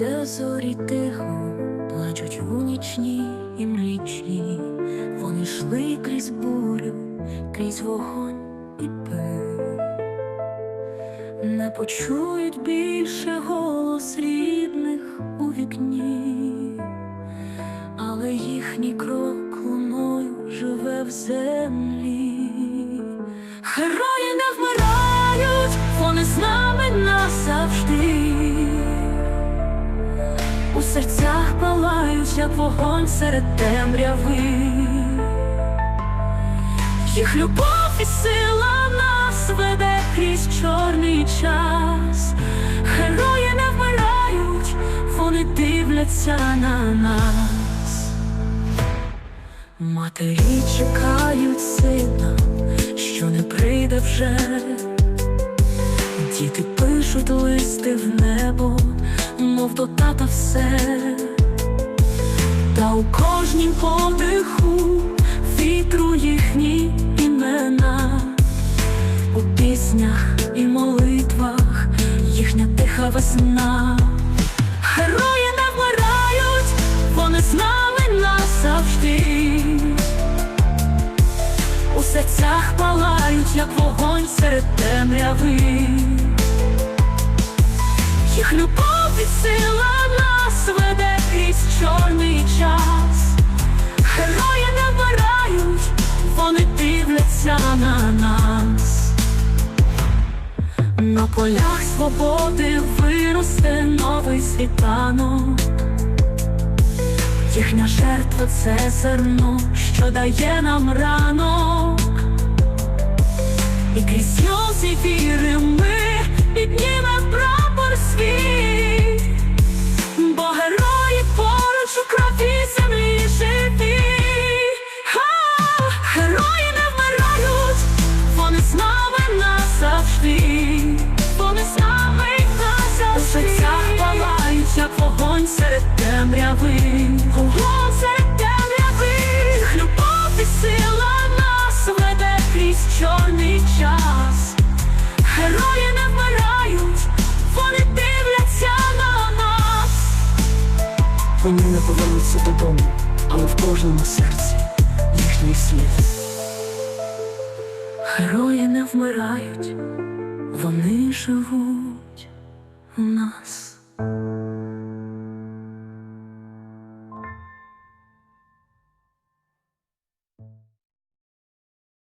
зорі тихо плачуть у нічні і млічні. Вони йшли крізь бурю, крізь вогонь і пил. Не почують більше голос рідних у вікні, але їхній крок луною живе в землі. Герої не вмирають, вони з нами назавжди. Серцях палають, як вогонь серед темряви. Їх любов і сила нас веде крізь чорний час. Герої не вмирають, вони дивляться на нас. Матері чекають сина, що не прийде вже. Діти пишуть листи в небо, мов до тата все. Та у кожнім подиху вітру їхні імена, у піснях і молитвах їхня тиха весна. Герої не вмирають, вони з нами назавжди. У серцях палають, як вогонь серед темряви. Їх любов і сила нас веде крізь чорний час. Герої не вмирають, вони дивляться на нас. На полях свободи виросте новий світанок. Їхня жертва це зерно, що дає нам ранок. І крізь сльози віри ми піднімем прапор свій, бо герої поруч у крові землі живі. Ха! Герої не вмирають, вони з нами назавжди, вони з нами назавжди. У серцях палають, як вогонь серед темряви, вогонь серед темряви, Вони не повернуться додому, але в кожному серці їхній слід. Герої не вмирають, вони живуть у нас.